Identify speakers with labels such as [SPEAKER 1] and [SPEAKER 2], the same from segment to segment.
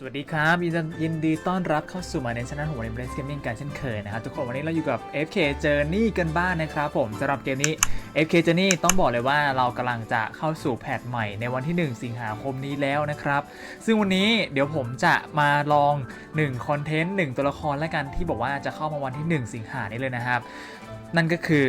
[SPEAKER 1] สวัสดีครับยินดีต้อนรับเข้าสู่มาในช่องของวันนี้ Brace Gaming กันเช่นเคยนะครับทุกคนวันนี้เราอยู่กับ FK Journey กันบ้างนะครับผมสำหรับเกมนี้ FK Journey ต้องบอกเลยว่าเรากำลังจะเข้าสู่แพทใหม่ในวันที่ 1 สิงหาคมนี้แล้วนะครับ ซึ่งวันนี้เดี๋ยวผมจะมาลอง1คอนเทนต์1ตัวละครแล้วกันที่บอกว่าจะเข้ามาวันที่ 1 สิงหานี้เลยนะครับ นั่นก็คือ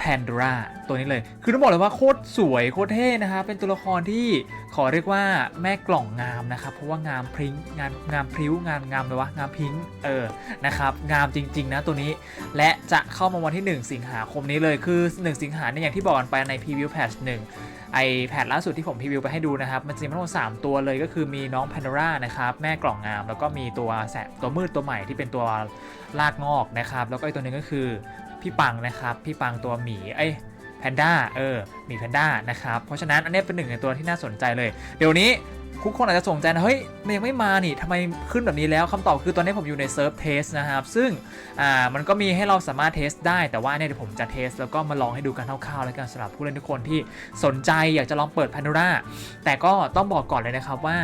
[SPEAKER 1] Pandora ตัวนี้เลย คือต้องบอกเลยว่าโคตรสวยโคตรเท่นะครับเป็นตัวละครที่ขอเรียกว่าแม่กล่องงามนะครับ เพราะว่างามพริ้งงานงามพริ้วงานงามเลยวะงามพิงเออนะครับงามจริง ๆ นะตัวนี้ และจะเข้ามาวันที่ 1 สิงหาคมนี้เลยคือ 1 สิงหาเนี่ยอย่างที่บอกกันไปใน preview patch 1ไอแพทล่าสุดที่ผมพรีวิวไปให้ดูนะครับ มันจะมีทั้งหมด3ตัวเลยก็คือมีน้อง Pandora นะครับ แม่กล่องงาม แล้วก็มีตัวแสบตัวมืดตัวใหม่ที่เป็นตัวลากงอกนะครับ แล้วก็อีกตัวหนึงก็คือ พี่ปังนะครับพี่ปังตัวหมีเอ้แพนด้าเออหมีแพนด้านะครับเพราะฉะนั้นอันนี้เป็นหนึ่งในตัวที่น่าสนใจเลย เดี๋ยวนี้ทุกคนอาจจะสงใจนะเฮ้ยมันยังไม่มานี่ทำไมขึ้นแบบนี้แล้วคำตอบคือตอนนี้ผมอยู่ในเซิร์ฟเทสนะครับ ซึ่งอ่ามันก็มีให้เราสามารถเทสได้แต่ว่าเนี่ยเดี๋ยวผมจะเทส แล้วก็มาลองให้ดูกันคร่าวๆแล้วกันสำหรับผู้เล่นทุกคนที่สนใจอยากจะลองเปิด Pandora แต่ก็ต้องบอกก่อนเลยนะครับว่า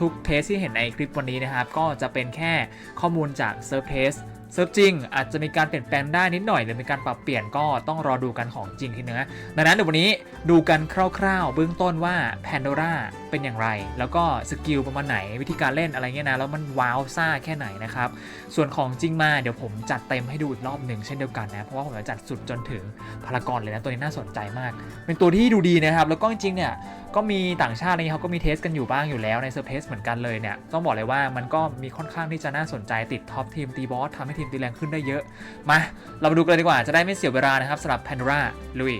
[SPEAKER 1] ทุกเทสที่เห็นในคลิปวันนี้นะครับ ก็จะเป็นแค่ข้อมูลจากเซิร์ฟเทส เซิร์ฟจริงอาจจะมีการเปลี่ยนแปลงได้นิดหน่อย หรือมีการปรับเปลี่ยนก็ต้องรอดูกันของจริงทีนึงนะดังนั้นเดี๋ยววันนี้ดูกันคร่าวๆ เบื้องต้นว่า Pandora เป็นอย่างไร แล้วก็สกิลประมาณไหนวิธีการเล่นอะไรเงี้ยนะแล้วมันว้าวซ่าแค่ไหนนะครับส่วนของจริงมาเดี๋ยวผมจัดเต็มให้ดูอีกรอบหนึ่งเช่นเดียวกันนะเพราะว่าผมจะจัดสุดจนถึงพารากอนเลยนะตัวนี้น่าสนใจมาก เป็นตัวที่ดูดีนะครับแล้วก็จริงเนี่ย ก็มีต่างชาติอะไรเงี้ยเขาก็มีเทสกันอยู่บ้างอยู่แล้วในเซอร์เพสเหมือนกันเลยเนี่ยต้องบอกเลยว่ามันก็มีค่อนข้างที่จะน่าสนใจติดท็อปทีมตีบอสทำให้ทีมตีแรงขึ้นได้เยอะ มาเรามาดูกันเลยดีกว่าจะได้ไม่เสียเวลานะครับสำหรับ Pandora ลุย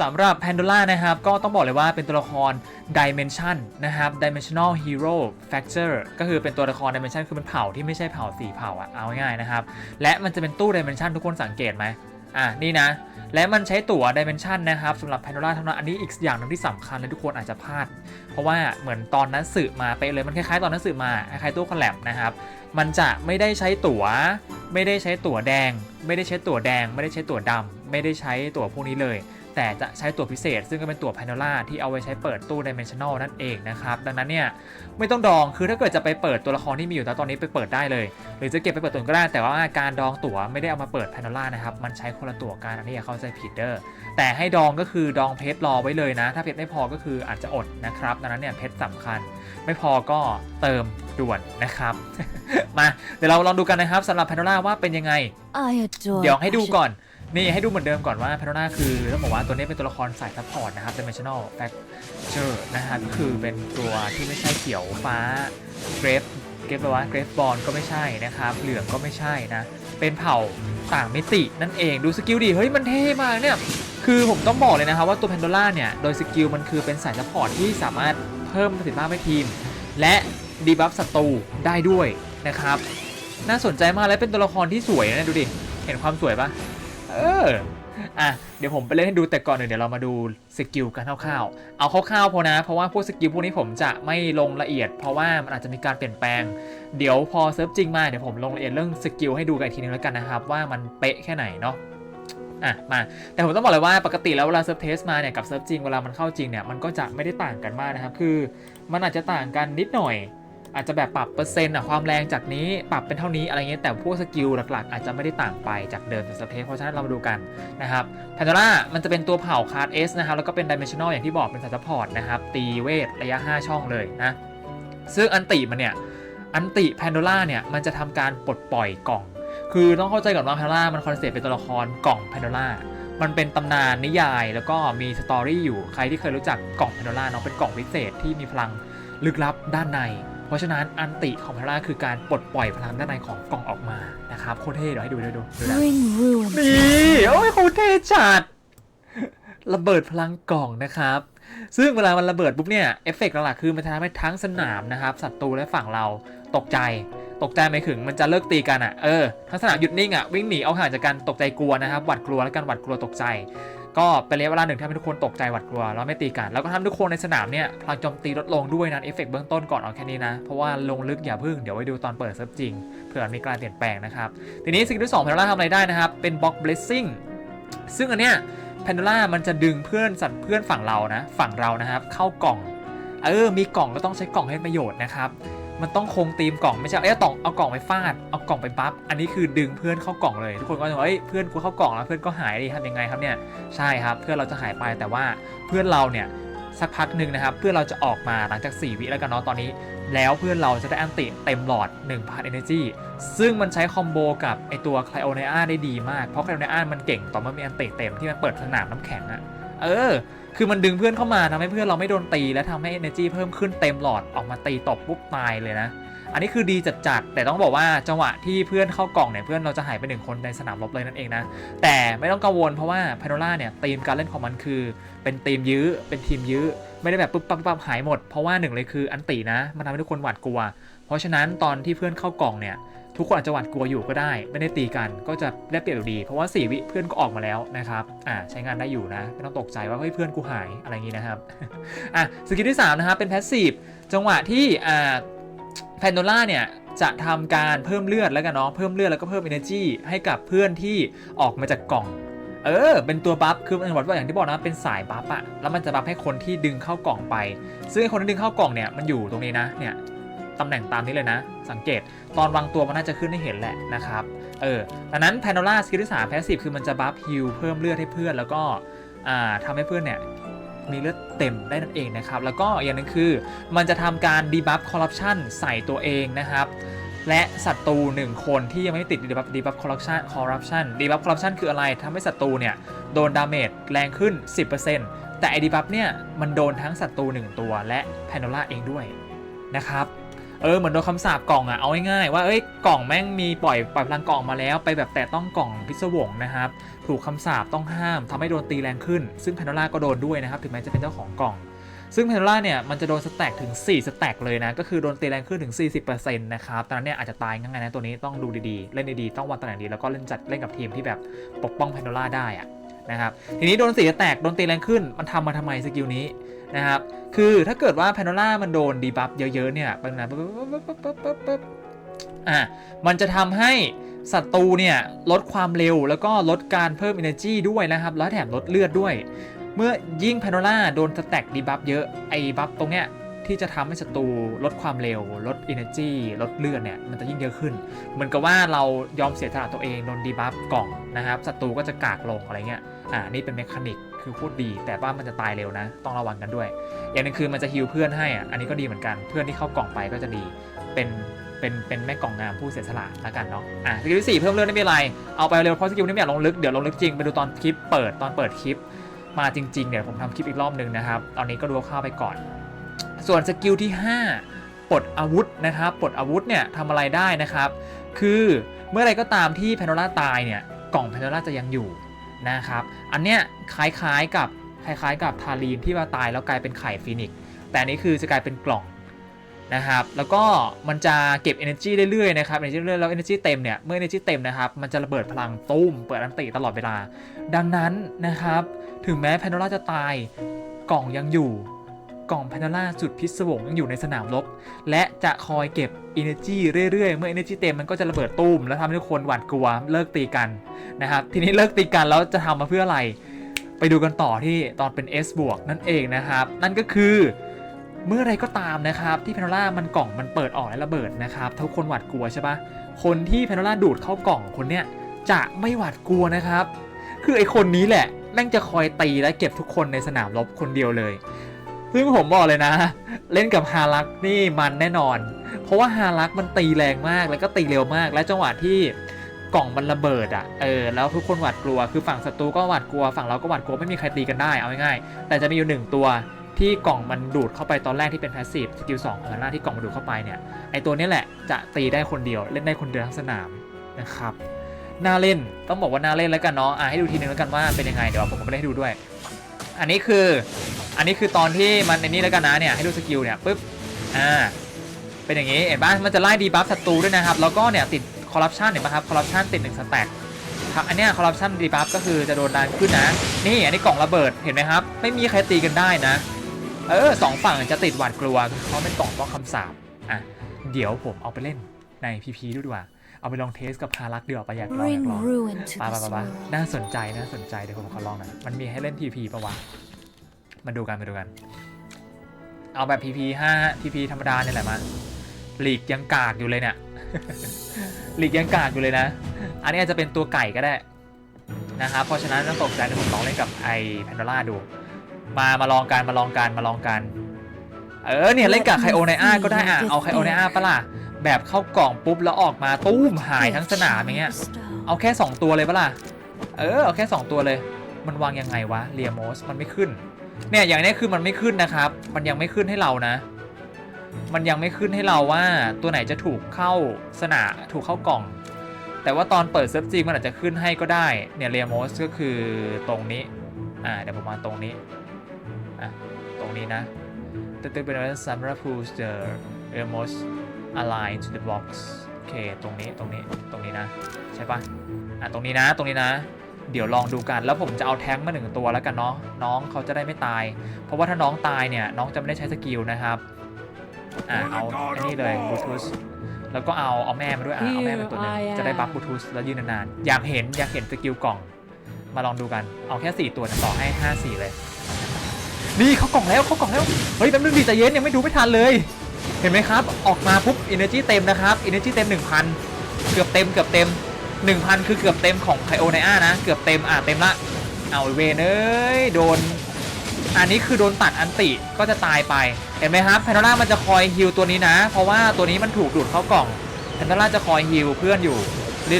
[SPEAKER 1] สำหรับ Pandora นะครับ ก็ต้องบอกเลยว่าเป็นตัวละคร Dimension นะครับ Dimensional Hero Factor ก็คือเป็นตัวละคร Dimension คือเป็นเผ่าที่ไม่ใช่เผ่าสีเผ่าอะเอาง่ายๆนะครับ และมันจะเป็นตู้ Dimension ทุกคนสังเกตไหม อะนี่นะ และมันใช้ตั๋วดิเมนชันนะครับสำหรับพีโนล่าเท่านั้นอันนี้อีกอย่างหนึงที่สำคัญเลยทุกคนอาจจะพลาด เพราะว่าเหมือนตอนนั้นสื่อมาไปเลยมันคล้ายๆตอนนั้นสื่อมาคล้ายๆตู้คอลแลบนะครับมันจะไม่ได้ใช้ตั๋ว ไม่ได้ใช้ตั๋วแดง ไม่ได้ใช้ตั๋วแดง ไม่ได้ใช้ตั๋วดำไม่ได้ใช้ตั๋วพวกนี้เลย แต่จะใช้ตั๋วพิเศษ ซึ่งก็เป็นตั๋ว Pandora ที่เอาไว้ใช้เปิดตู้ Dimensional นั่นเองนะครับดังนั้นเนี่ยไม่ต้องดองคือถ้าเกิดจะไปเปิดตัวละครที่มีอยู่ตอนนี้ไปเปิดได้เลย หรือจะเก็บไปเปิดตัวก็ได้แต่ว่าการดองตั๋วไม่ได้เอามาเปิด Pandora นะครับมันใช้คนละตั๋วกันอันนี้อย่าเข้าใจผิดเด้อแต่ให้ดองก็คือดองเพชรรอไว้เลยนะ ถ้าเพชรไม่พอก็คืออาจจะอดนะครับดังนั้นเนี่ยเพชรสำคัญ ไม่พอก็เติมด่วนนะครับ มาเดี๋ยวเราลองดูกันนะครับสำหรับ Pandora ว่าเป็นยังไง
[SPEAKER 2] I adore
[SPEAKER 1] เดี๋ยวให้ดู
[SPEAKER 2] passion.
[SPEAKER 1] ก่อน นี่ให้ดูเหมือนเดิมก่อนว่า Pandora คือต้องบอกว่าตัวนี้เป็นตัวละครสายซัพพอร์ตนะครับ Dimensional Factor นะฮะก็คือเป็นตัวที่ไม่ใช่เขียวฟ้าเกรฟเกรฟแปลว่าเกรฟบอลก็ไม่ใช่นะครับ เหลืองก็ไม่ใช่นะ เป็นเผ่าต่างมิตินั่นเองดูสกิลดิเฮ้ยมันเท่มากเนี่ยคือผมต้องบอกเลยนะครับว่าตัว Pandora เนี่ยโดยสกิลมันคือเป็นสายซัพพอร์ตที่สามารถเพิ่มประสิทธิภาพให้ทีม และดีบัฟศัตรูได้ด้วยนะครับ น่าสนใจมากและเป็นตัวละครที่สวยนะดูดิเห็นความสวยปะ เอออะเดี๋ยวผมไปเล่นให้ดูแต่ก่อนหนึ่งเดี๋ยวเรามาดูสกิลกันคร่าวๆ เอาคร่าวๆพอนะ เพราะว่าพวกสกิลพวกนี้ผมจะไม่ลงละเอียด เพราะว่ามันอาจจะมีการเปลี่ยนแปลง เดี๋ยวพอเซิร์ฟจริงมาเดี๋ยวผมลงละเอียดเรื่องสกิลให้ดูกันอีกทีนึงแล้วกันนะครับ ว่ามันเป๊ะแค่ไหนเนาะอะมาแต่ผมต้องบอกเลยว่าปกติแล้วเวลาเซิร์ฟเทสมาเนี่ยกับเซิร์ฟจริงเวลามันเข้าจริงเนี่ยมันก็จะไม่ได้ต่างกันมากนะครับคือมันอาจจะต่างกันนิดหน่อย อาจจะแบบปรับเปอร์เซ็นต์อะความแรงจากนี้ปรับเป็นเท่านี้อะไรเงี้ยแต่พวกสกิลหลักๆ อาจจะไม่ได้ต่างไปจากเดิมในสเทเพราะฉะนั้นเรามาดูกันนะครับแพนด o ร่ามันจะเป็นตัวเผ่าคาร์ดเอสนะครับแล้วก็เป็นดิเมนชัน a ลอย่างที่บอกเป็นสายซัพอร์ตนะครับตีเวทระยะ 5 ช่องเลยนะซึ่งอันติมันเนี่ยอันติแพนโด r ่าเนี่ยมันจะทำการปลดปล่อยกล่อง คือต้องเข้าใจก่อนว่าแพนโด r ่ามันคอนเซ็ปต์เป็นตัวละครกล่องแพนโด r ่ามันเป็นตำนานนิยายแล้วก็มีสตอรี่อยู่ใครที่เคยรู้จักกล่องแพนโด r ่าเนาะเป็นกล่องพิเศษที่มีพลังลึกลับด้านใน เพราะฉะนั้นอันติของพาราคือการปลดปล่อยพลังด้านในของกล่องออกมานะครับโคตรเท่เดี๋ยวให้ดูเดี๋ยวดูดูนะ
[SPEAKER 2] Bring ruin
[SPEAKER 1] นี่โอ้ยโคตรเท่จัดระเบิดพลังกล่องนะครับซึ่งเวลามันระเบิดปุ๊บเนี่ยเอฟเฟกต์หลักๆคือมันจะทำให้ทั้งสนามนะครับศัตรูและฝั่งเราตกใจ ตกใจไม่ถึงมันจะเลิกตีกันอะเออทั้งสนามหยุดนิ่งอะวิ่งหนีเอาห่างจากการตกใจกลัวนะครับหวัดกลัวและการหวัดกลัวตกใจ ก็เป็นระยะเวลาหนึ่งที่ทำให้ทุกคนตกใจหวาดกลัวแล้วไม่ตีกันแล้วก็ทำทุกคนในสนามเนี่ยพลังโจมตีลดลงด้วยนะเอฟเฟกต์เบื้องต้นก่อนเอาแค่นี้นะ เพราะว่าลงลึกอย่าพึ่งเดี๋ยวไว้ดูตอนเปิดเซิร์ฟจริงเผื่อมีการเปลี่ยนแปลงนะครับทีนี้สิ่งที่สองแพนโดล่าทำอะไรได้นะครับเป็นบล็อกเบลสซิ่งซึ่งอันเนี้ยแพนโดล่ามันจะดึงเพื่อนสัตว์เพื่อนฝั่งเรานะ ฝั่งเรานะครับ เข้ากล่อง เออ มีกล่องก็ต้องใช้กล่องให้ประโยชน์นะครับ มันต้องคงธีมกล่องไม่ใช่เอ้ยต้องเอากล่องไปฟาดเอากล่องไปบัฟอันนี้คือดึงเพื่อนเข้ากล่องเลยทุกคนก็จะว่าเอ้ยเพื่อนกูเข้ากล่องแล้วเพื่อนก็หายดิทำยังไงครับเนี่ยใช่ครับเพื่อนเราจะหายไปแต่ว่าเพื่อนเราเนี่ยสักพักหนึ่งนะครับเพื่อนเราจะออกมาหลังจาก 4 วิแล้วกันเนาะตอนนี้ แล้วเพื่อนเราจะได้อันติเต็มหลอด1,000 Energy ซึ่งมันใช้คอมโบกับไอตัวไคลโอเนอาได้ดีมากเพราะไคลโอเนอามันเก่งต่อเมื่อมีอันติเต็มที่มันเปิดสนามน้ำแข็งอะเออ คือมันดึงเพื่อนเข้ามาทำให้เพื่อนเราไม่โดนตี และทำให้ Energy เพิ่มขึ้นเต็มหลอดออกมาตีตบปุ๊บตายเลยนะ อันนี้คือดีจัดๆแต่ต้องบอกว่าจังหวะที่เพื่อนเข้ากล่องเนี่ยเพื่อนเราจะหายไปหนึ่งคนในสนามรบเลยนั่นเองนะ แต่ไม่ต้องกังวลเพราะว่าพ a โนล่าเนี่ยทีมการเล่นของมันคือ เป็นทีมยื้อเป็นทีมยื้อไม่ได้แบบปุ๊บปั๊บปั๊บหายหมดเพราะว่าหนึ่งเลยคืออันตีนะมันทำให้ทุกคนหวาดกลัว เพราะฉะนั้นตอนที่เพื่อนเข้ากล่องเนี่ย ทุกคนอาจจะหวาดกลัวอยู่ก็ได้ ไม่ได้ตีกันก็จะได้เปรียบอยู่ดี เพราะว่า 4 วิเพื่อนก็ออกมาแล้วนะครับอ่าใช้งานได้อยู่นะ ไม่ต้องตกใจว่าเฮ้ยเพื่อนกูหายอะไรอย่างนี้นะครับอะสกิลที่สามนะครับเป็นแพสซีฟจังหวะที่อ่าแพนโดล่าเนี่ยจะทำการเพิ่มเลือดแล้วกันเนาะเพิ่มเลือดแล้วก็เพิ่ม energy ให้กับเพื่อนที่ออกมาจากกล่องเออ เป็นตัวบัฟ คือมันบอกว่าอย่างที่บอกนะ เป็นสายบัฟอะแล้วมันจะบัฟให้คนที่ดึงเข้ากล่องไป ซึ่งคนที่ดึงเข้ากล่องเนี่ย มันอยู่ตรงนี้นะ เนี่ย ตำแหน่งตามนี้เลยนะ สังเกตตอนวางตัวมันน่าจะขึ้นให้เห็นแหละนะครับ เออดังนั้นแพนโดล่าสกิลที่สามแพสซีฟคือมันจะบัฟฮิลเพิ่มเลือดให้เพื่อน แล้วก็อ่าทำให้เพื่อนเนี่ยมีเลือดเต็มได้นั่นเองนะครับ แล้วก็อย่างหนึงคือ มันจะทำการดีบัฟคอร์รัปชันใส่ตัวเองนะครับและศัตรูหนึ่งคนที่ยังไม่ติดดีบัฟดีบัฟคอร์รัปชันคอร์รัปชันดีบัฟคอร์รัปชันคืออะไรทำให้ศัตรูเนี่ยโดนดาเมจแรงขึ้น 10%แต่ไอดีบัฟเนี่ยมันโดนทั้งศัตรูหนึ่งตัวและแพนโดล่าเองด้วยนะครับ เออเหมือนโดนคำสาปกล่องอะเอาง่ายๆว่าเอ้ยกล่องแม่งมีปล่อยปล่อยพลังกล่องมาแล้วไปแบบแต่ต้องกล่องพิศวงนะครับถูกคำสาปต้องห้ามทำให้โดนตีแรงขึ้น ซึ่งแพนโดล่าก็โดนด้วยนะครับถึงแม้จะเป็นเจ้าของกล่อง ซึ่งแพนโดล่าเนี่ยมันจะโดนสแต็กถึง 4 สแต็กเลยนะก็คือโดนตีแรงขึ้นถึง 40%นะครับตอนนั้นเนี่ยอาจจะตายง่ายๆนะตัวนี้ต้องดูดีๆ เล่นดีๆต้องวางตำแหน่งดีแล้วก็เล่นจัดเล่นกับทีมที่แบบปกป้องแพนโดล่าได้อะนะครับทีนี้โดน4สแตกโดนตีแรงขึ้นมันทำมาทำไมสกิลนี้ นะครับ คือถ้าเกิดว่าแพนโดล่ามันโดนดีบัฟเยอะๆเนี่ยป็นไงปุ๊บปุ๊บปุ๊บปุ๊บปุ๊บอะมันจะทำให้ศัตรูเนี่ยลดความเร็วแล้วก็ลดการเพิ่ม energy ด้วยนะครับ แล้วแถมลดเลือดด้วย เมื่อยิ่งแพนโดล่าโดนสแต็กดีบัฟเยอะไอ้บัฟตรงเนี้ยที่จะทำให้ศัตรูลดความเร็ว ลด energy ลดเลือดเนี่ยมันจะยิ่งเยอะขึ้น เหมือนกับว่าเรายอมเสียสละตัวเองโดนดีบัฟกล่องนะครับศัตรูก็จะกากลงอะไรเงี้ยอ่านี่เป็นเมคานิก คือพูดดี แต่ว่ามันจะตายเร็วนะ ต้องระวังกันด้วย อย่างหนึงคือมันจะฮิวเพื่อนให้อะอันนี้ก็ดีเหมือนกันเพื่อนที่เข้ากล่องไปก็จะดี เป็นเป็นเป็นแม่กล่องงามผู้เสียสละละกันเนาะอะสกิลที่สี่เพิ่มเลือดไม่เป็นไรเอาไปเร็วเพราะสกิลนี้ไม่อยากลงลึกเดี๋ยวลงลึกจริงไปดูตอนคลิปเปิดตอนเปิดคลิปมาจริงๆเดี๋ยวผมทำคลิปอีกรอบหนึ่งนะครับตอนนี้ก็ดูคร่าวไปก่อน ส่วนสกิลที่ 5ปลดอาวุธนะครับปลดอาวุธเนี่ยทำอะไรได้นะครับ คือเมื่อไรก็ตามที่แพนโดล่าตายเนี่ยกล่องแพนโดล่าจะยังอยู่ นะครับ อันเนี้ยคล้ายๆกับคล้ายๆ กับทารีนที่ว่าตายแล้วกลายเป็นไข่ฟีนิกซ์แต่นี้คือจะกลายเป็นกล่องนะครับ แล้วก็มันจะเก็บ energy เรื่อยๆนะครับ energy เรื่อยๆแล้ว energy เต็มเนี่ย เมื่อ energy เต็มนะครับ มันจะระเบิดพลังตุ้ม เปิดอันติตลอดเวลา ดังนั้นนะครับ ถึงแม้แพนโดร่าจะตาย กล่องยังอยู่ กล่องแพนดล่าสุดพิศวงยังอยู่ในสนามรบ และจะคอยเก็บ energy เรื่อยๆ เมื่อ energy เต็มมันก็จะระเบิดตุ้ม แล้วทำให้ทุกคนหวาดกลัวเลิกตีกันนะครับ ทีนี้เลิกตีกันแล้วจะทำมาเพื่ออะไร ไปดูกันต่อที่ตอนเป็น S บวกนั่นเองนะครับ นั่นก็คือเมื่อไรก็ตามนะครับที่แพนโดล่ามันกล่องมันเปิดออกและระเบิดนะครับทุกคนหวาดกลัวใช่ปะคนที่แพนโดล่าดูดเข้ากล่องคนเนี้ยจะไม่หวาดกลัวนะครับ คือไอคนนี้แหละแม่งจะคอยตีและเก็บทุกคนในสนามรบคนเดียวเลย ซึ่งผมบอกเลยนะ เล่นกับฮารักนี่มันแน่นอน เพราะว่าฮารักมันตีแรงมากแล้วก็ตีเร็วมาก และจังหวะที่กล่องมันระเบิดอะ เออ แล้วทุกคนหวาดกลัว คือฝั่งศัตรูก็หวาดกลัว ฝั่งเราก็หวาดกลัว ไม่มีใครตีกันได้ เอาง่ายๆ แต่จะมีอยู่หนึ่งตัวที่กล่องมันดูดเข้าไปตอนแรกที่เป็นพาสซีฟสกิลสองของหน้าที่กล่องมันดูดเข้าไปเนี่ย ไอตัวนี้แหละจะตีได้คนเดียว เล่นได้คนเดียวทั้งสนามนะครับ น่าเล่น ต้องบอกว่าน่าเล่นแล้วกันเนาะ อะให้ดูทีนึงแล้วกันว่าเป็นยังไง เดี๋ยวผมก็ไม่ได้ให้ดูด้วย อันนี้คือ อันนี้คือตอนที่มันในนี้แล้วกันนะเนี่ยให้ดูสกิลเนี่ยปุ๊บอ่าเป็นอย่างนี้เห็นปะมันจะไล่ดีบัฟศัตรูด้วยนะครับแล้วก็เนี่ยติดคอร์รัปชันเห็นปะครับคอร์รัปชันติดหนึ่งสแต็กครับอันเนี้ยคอร์รัปชันดีบัฟก็คือจะโดนดันขึ้นนะนี่อันนี้กล่องระเบิดเห็นไหมครับ ไม่มีใครตีกันได้นะ เออสองฝั่งจะติดหวาดกลัวเพราะเป็นกล่องต้องคำสาปอะเดี๋ยวผมเอาไปเล่นในพีพีด้วยดีกว่าเอาไปลองเทสกับฮารักเดือดไปอยากลองอยาก
[SPEAKER 2] Bring
[SPEAKER 1] ลอง
[SPEAKER 2] ruin to
[SPEAKER 1] ปา
[SPEAKER 2] this
[SPEAKER 1] ปาปา
[SPEAKER 2] world.
[SPEAKER 1] น่าสนใจน่าสนใจเดี๋ยวผมขอลองหน่อยมันมีให้เล่นทีพีปะวะ มาดูกันมาดูกัน เอาแบบพีพีห้าทีพีธรรมดาเนี่ยแหละมาหลีกยังกากอยู่เลยเนี่ยหลีกยังกากอยู่เลยนะ อันนี้อาจจะเป็นตัวไก่ก็ได้นะครับเพราะฉะนั้นต้องตกใจในผมลองเล่นกับไอแพนโดล่าดู มามาลองกันมาลองกันมาลองกันเออเนี่ยเล่นกับไคโอไนอาก็ได้อะเอาไคโอไนอาปะล่ะแบบเข้ากล่องปุ๊บแล้วออกมาตุ้มหายทั้งสนามอย่างเงี้ยเอาแค่ 2 ตัวเลยปะล่ะเออเอาแค่ 2 ตัวเลย มันวางยังไงวะเรียโมสมันไม่ขึ้น เนี่ยอย่างนี้คือมันไม่ขึ้นนะครับ มันยังไม่ขึ้นให้เรานะ มันยังไม่ขึ้นให้เราว่าตัวไหนจะถูกเข้าสนามถูกเข้ากล่อง แต่ว่าตอนเปิดเซิร์ฟจริงมันอาจจะขึ้นให้ก็ได้เนี่ยเรียโมสก็คือตรงนี้อ่าเดี๋ยวผมมาตรงนี้อะตรงนี้นะตึ๊ดเป็นว่า Samra pulls the remote align to the box โอเค ตรงนี้ ตรงนี้ ตรงนี้นะ ใช่ปะอะ ตรงนี้นะ ตรงนี้นะ เดี๋ยวลองดูกัน แล้วผมจะเอาแท้งมาหนึ่งตัวแล้วกันเนาะน้องเขาจะได้ไม่ตาย เพราะว่าถ้าน้องตายเนี่ยน้องจะไม่ได้ใช้สกิลนะครับอะเอาอันนี้เลยบลูทูธแล้วก็เอาเอาแม่มาด้วยอะเอาแม่มาตัวหนึงจะได้บัฟบลูทูธแล้วยืนนานๆอยากเห็นอยากเห็นสกิลกล่อง มาลองดูกันเอาแค่ 4 ตัวเนี่ยต่อให้ 5 4 เลยนี่เขากล่องแล้วเขากล่องแล้วเฮ้ยแป๊บนึงดิใจเย็นยังไม่ดูไม่ทันเลย เห็นไหมครับ ออกมาปุ๊บ Energy เต็มนะครับ Energy เต็ม 1,000 เกือบเต็มเกือบเต็ม 1,000 คือเกือบเต็มของไคโอไนอานะ เกือบเต็มอะเต็มละ เอาไอ้เวนเอ้ยโดน อันนี้คือโดนตัดอันติก็จะตายไป เห็นไหมครับแพนโดล่ามันจะคอยฮิลตัวนี้นะ เพราะว่าตัวนี้มันถูกดูดเข้ากล่องแพนโดล่าจะคอยฮิลเพื่อนอยู่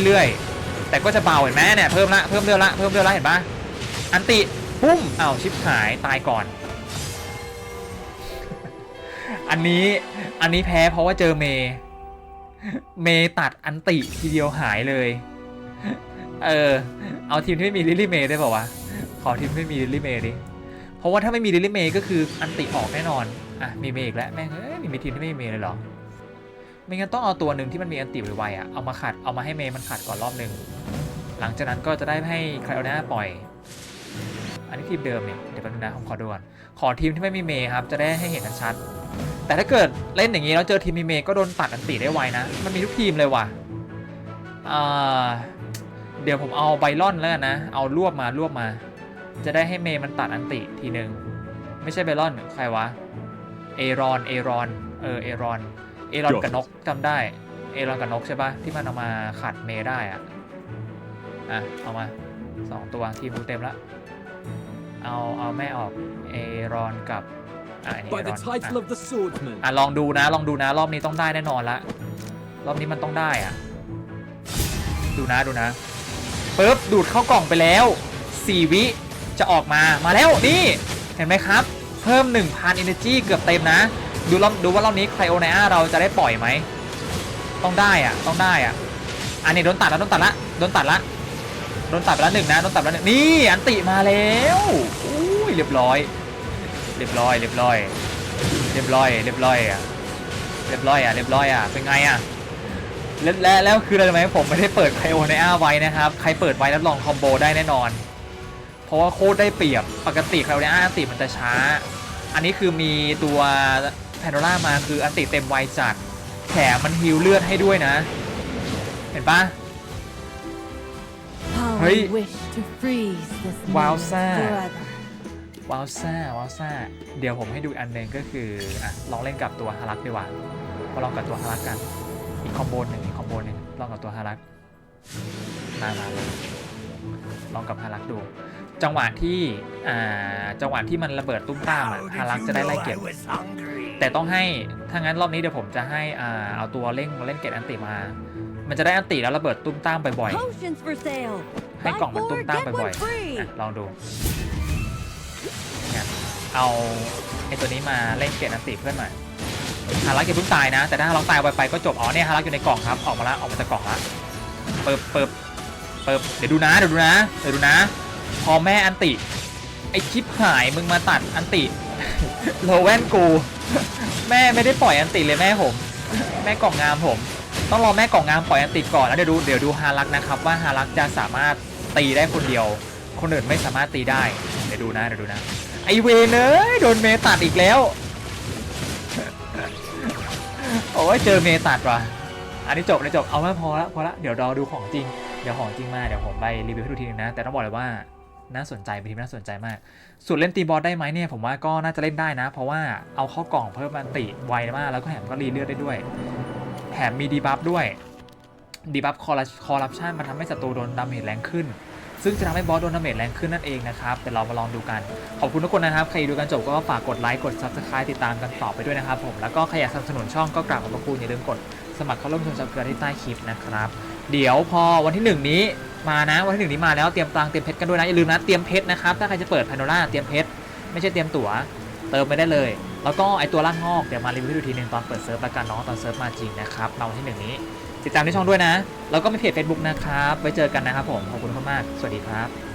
[SPEAKER 1] เรื่อยๆ แต่ก็จะเบาเห็นไหมเนี่ยเพิ่มละเพิ่มเรื่อยละเพิ่มเรื่อยละเห็นปะอันติปุ้มอ้าชิปหายตายก่อน อันนี้อันนี้แพ้เพราะว่าเจอเมย์เมย์ตัดอันติทีเดียวหายเลย เออ เอาทีมที่ไม่มีลิลลี่เมย์ได้ป่าวะ ขอทีมที่ไม่มีลิลลี่เมย์ดิ เพราะว่าถ้าไม่มีลิลลี่เมย์ก็คืออันติออกแน่นอน อะ มีเมย์อีกแล้วแม่งเอ้ยมีทีมที่ไม่มีเมย์เลยเหรอ ไม่งั้นต้องเอาตัวหนึ่งที่มันมีอันติไวๆอะ เอามาขัด เอามาให้เมย์มันขัดก่อนรอบหนึ่ง หลังจากนั้นก็จะได้ให้ใครเอาหน้าปล่อย อันนี้ทีมเดิมเนี่ย เดี๋ยวแป๊บนึงนะผมขอดูก่อน ขอทีมที่ไม่มีเมย์ครับ จะได้ให้เห็นกันชัด แต่ถ้าเกิดเล่นอย่างนี้แล้วเจอทีมมีเมย์ก็โดนตัดอันติได้ไวนะ มันมีทุกทีมเลยว่ะ อ่า เดี๋ยวผมเอาไบรอนแล้วกันนะ เอารวบมารวบมา จะได้ให้เมย์มันตัดอันติทีหนึ่งไม่ใช่ไบรอนใครวะ เอรอน เอรอน เออ เอรอน เอรอนกับนกจำได้ เอรอนกับนกใช่ปะที่มันเอามาขัดเมย์ได้อะอะ เอามาสองตัวทีมกูเต็มละ เอา เอาแม่ออก เอรอนกับอะอันนี้
[SPEAKER 3] By
[SPEAKER 1] เอร
[SPEAKER 3] the
[SPEAKER 1] อน
[SPEAKER 3] title
[SPEAKER 1] อะ
[SPEAKER 3] of the swordsman.
[SPEAKER 1] อะลองดูนะ ลองดูนะ รอบนี้ต้องได้แน่นอนละ รอบนี้มันต้องได้อะ ดูนะ ดูนะ ปึ๊บดูดเข้ากล่องไปแล้ว 4 วิจะออกมามาแล้วนี่เห็นไหมครับ เพิ่ม 1,000 energy เกือบเต็มนะ ดูรอบดูว่ารอบนี้ไคลโอไนอาเราจะได้ปล่อยไหม ต้องได้อะต้องได้อะอันนี้โดนตัดแล้วโดนตัดละโดนตัดละโดนตัดไปแล้วหนึ่งนะโดนตัดไปแล้วหนึ่งนี่อันติมาแล้วอุ้ยเรียบร้อย เรียบร้อย เรียบร้อย เรียบร้อย เรียบร้อยอะเรียบร้อยอะเรียบร้อยอะเป็นไงอะ และและแล้วคืออะไรรู้ไหมผมไม่ได้เปิดไคโอไนอาไว้นะครับ ใครเปิดไว้รับรองคอมโบได้แน่นอน เพราะว่าโคตรได้เปรียบปกติไคโอไนอาอันติมันจะช้า อันนี้คือมีตัวแพนโดล่ามาคืออันติเต็มไวจัดแถมมันฮิลเลือดให้ด้วยนะ เห็นปะ
[SPEAKER 2] How
[SPEAKER 1] Hey.
[SPEAKER 2] I wish to freeze this
[SPEAKER 1] Wow,
[SPEAKER 2] moment
[SPEAKER 1] sad.
[SPEAKER 2] forever.
[SPEAKER 1] ว้าวซ่าว้าวซ่าเดี๋ยวผมให้ดูอันหนึ่งก็คืออะลองเล่นกับตัวฮารักดีกว่ามาลองกับตัวฮารักกัน อีกคอมโบหนึ่งอีกคอมโบหนึ่งลองกับตัวฮารักมามามาลองกับฮารักดู จังหวะที่อ่าจังหวะที่มันระเบิดตุ้มตามอะฮารักจะได้ไล่เก็บ แต่ต้องให้ถ้างั้นรอบนี้เดี๋ยวผมจะให้อ่าเอาตัวเล่งเล่นเกตอันติมา มันจะได้อันติแล้วระเบิดตุ้มตามบ่อยๆ
[SPEAKER 2] Potions for sale.
[SPEAKER 1] ให้กล่องมันตุ้มตาม
[SPEAKER 2] Buy four,
[SPEAKER 1] บ่อย
[SPEAKER 2] get one free.
[SPEAKER 1] ๆอะลองดูเนี่ยอเอาไอตัวนี้มาเล่นเกตอันติเพื่อนหน่อย ฮารักอย่าเพิ่งตายนะ แต่ถ้าฮารักตายไปก็จบ อ๋อเนี่ยฮารักอยู่ในกล่องครับออกมาละออกมาจากกล่องละเปิบเปิบเปิบเดี๋ยวดูนะเดี๋ยวดูนะเดี๋ยวดูนะ พอแม่อันติไอชิปหายมึงมาตัดอันติโลแวนกู แม่ไม่ได้ปล่อยอันติเลยแม่ผม แม่กล่องงามผม ต้องรอแม่กล่องงามปล่อยอันติก่อนแล้วเดี๋ยวดูเดี๋ยวดูฮารักนะครับว่าฮารักจะสามารถตีได้คนเดียว คนอื่นไม่สามารถตีได้เดี๋ยวดูนะเดี๋ยวดูนะไอเวนเอ้ยโดนเมตัดอีกแล้ว โอ้ยเจอเมตัดว่ะ อันนี้จบเลยจบ เอาไม่พอละพอละ เดี๋ยวรอดูของจริง เดี๋ยวของจริงมา เดี๋ยวผมไปรีวิวให้ดูทีนึงนะ แต่ต้องบอกเลยว่าน่าสนใจเป็นทีมน่าสนใจมาก ส่วนเล่นตีบอสได้ไหมเนี่ยผมว่าก็น่าจะเล่นได้นะ เพราะว่าเอาเข้ากล่องเพิ่มมันติไวมากแล้วก็แถมก็รีเลือดได้ด้วย แถมมีดีบัฟด้วย ดีบัฟคอร์รัปชันมันทำให้ศัตรูโดนดาเมจแรงขึ้น ซึ่งจะทำให้บอสโดนดาเมจแรงขึ้นนั่นเองนะครับ แต่เรามาลองดูกัน ขอบคุณทุกคนนะครับ ใครดูกันจบก็ฝากกดไลค์ กด subscribe ติดตามกันต่อไปด้วยนะครับผม แล้วก็ใครอยากสนับสนุนช่องก็กราบขอบพระคุณอย่าลืมกดสมัครเข้าร่วมชมจับเกลือที่ใต้คลิปนะครับ เดี๋ยวพอวันที่หนึ่งนี้มานะ วันที่หนึ่งนี้มาแล้วเตรียมตังเตรียมเพชรกันด้วยนะ อย่าลืมนะ เตรียมเพชรนะครับ ถ้าใครจะเปิดพาโนล่าเตรียมเพชร ไม่ใช่เตรียมตั๋ว เติมไปได้เลย แล้วก็ไอตัวล่างงอก เดี๋ยวมารีวิวให้ดูทีหนึ่งตอนเปิดเซิร์ฟละกันเนาะตอนเซิร์ฟมาจริงนะครับมาวันที่หนึ่งนี้ ติดตามในช่องด้วยนะ แล้วก็มีเพจ Facebook นะครับ ไว้เจอกันนะครับผม ขอบคุณมากๆสวัสดีครับ